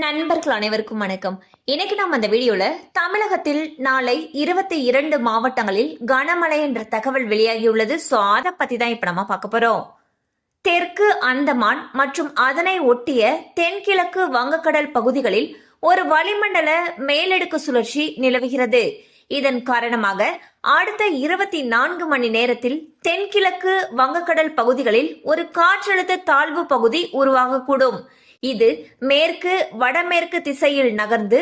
நண்பர்கள் அனைவருக்கும் வணக்கம். இன்னைக்கு நம்ம அந்த வீடியோல தமிழகத்தில் நாளை இருபத்தி இரண்டு மாவட்டங்களில் கனமழை என்ற தகவல் வெளியாகியுள்ளது. சோ அதை பத்தி தான் இப்ப நம்ம பார்க்க போறோம். தெற்கு அந்தமான் மற்றும் அதனை ஒட்டிய தென்கிழக்கு வங்கக்கடல் பகுதிகளில் ஒரு வளிமண்டல மேலடுக்கு சுழற்சி நிலவுகிறது. இதன் காரணமாக அடுத்த இருபத்தி நான்கு மணி நேரத்தில் தென்கிழக்கு வங்கக்கடல் பகுதிகளில் ஒரு காற்றழுத்த தாழ்வு பகுதி உருவாகக்கூடும். இது மேற்கு வடமேற்கு திசையில் நகர்ந்து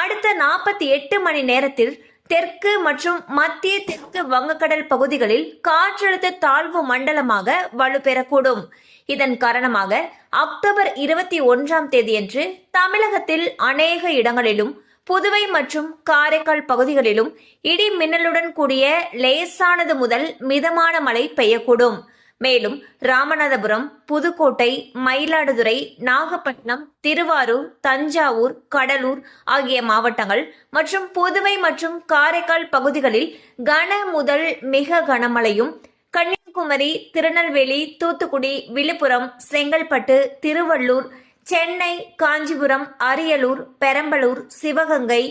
அடுத்த நாற்பத்தி எட்டு மணி நேரத்தில் தெற்கு மற்றும் மத்திய தெற்கு வங்கக்கடல் பகுதிகளில் காற்றழுத்த தாழ்வு மண்டலமாக வலுப்பெறக்கூடும். இதன் காரணமாக அக்டோபர் இருபத்தி ஒன்றாம் தேதியன்று தமிழகத்தில் அநேக இடங்களிலும் புதுவை மற்றும் காரைக்கால் பகுதிகளிலும் இடி மின்னலுடன் கூடிய லேசானது முதல் மிதமான மழை பெய்யக்கூடும். மேலும் ராமநாதபுரம் புதுக்கோட்டை மயிலாடுதுறை நாகப்பட்டினம் திருவாரூர் தஞ்சாவூர் கடலூர் ஆகிய மாவட்டங்கள் மற்றும் புதுவை மற்றும் காரைக்கால் பகுதிகளில் கன முதல் மிக கனமழையும் கன்னியாகுமரி திருநெல்வேலி தூத்துக்குடி விழுப்புரம் செங்கல்பட்டு திருவள்ளூர் சென்னை காஞ்சிபுரம் அரியலூர் பெரம்பலூர் சிவகங்கை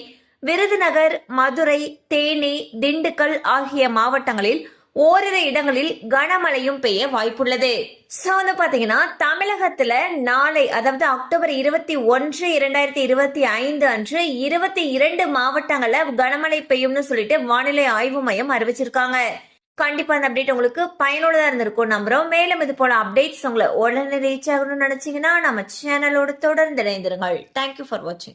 விருதுநகர் மதுரை தேனி திண்டுக்கல் ஆகிய மாவட்டங்களில் ஓரிரு இடங்களில் கனமழையும் பெய்ய வாய்ப்புள்ளது. சோ வந்து பாத்தீங்கன்னா தமிழகத்துல நாளை அதாவது அக்டோபர் இருபத்தி ஒன்று இரண்டாயிரத்தி இருபத்தி ஐந்து அன்று இருபத்தி இரண்டு மாவட்டங்கள்ல கனமழை பெய்யும்னு சொல்லிட்டு வானிலை ஆய்வு மையம் அறிவிச்சிருக்காங்க. கண்டிப்பா அந்த அப்டேட் உங்களுக்கு பயனுள்ளதா இருந்திருக்கும் நம்புறோம். மேலும் இது போல அப்டேட்ஸ் உங்களை உடனே ரீச் ஆகணும்னு நினைச்சீங்கன்னா நம்ம சேனலோட தொடர்ந்து இணைந்திருங்கள். தேங்க்யூ ஃபார் வாட்சிங்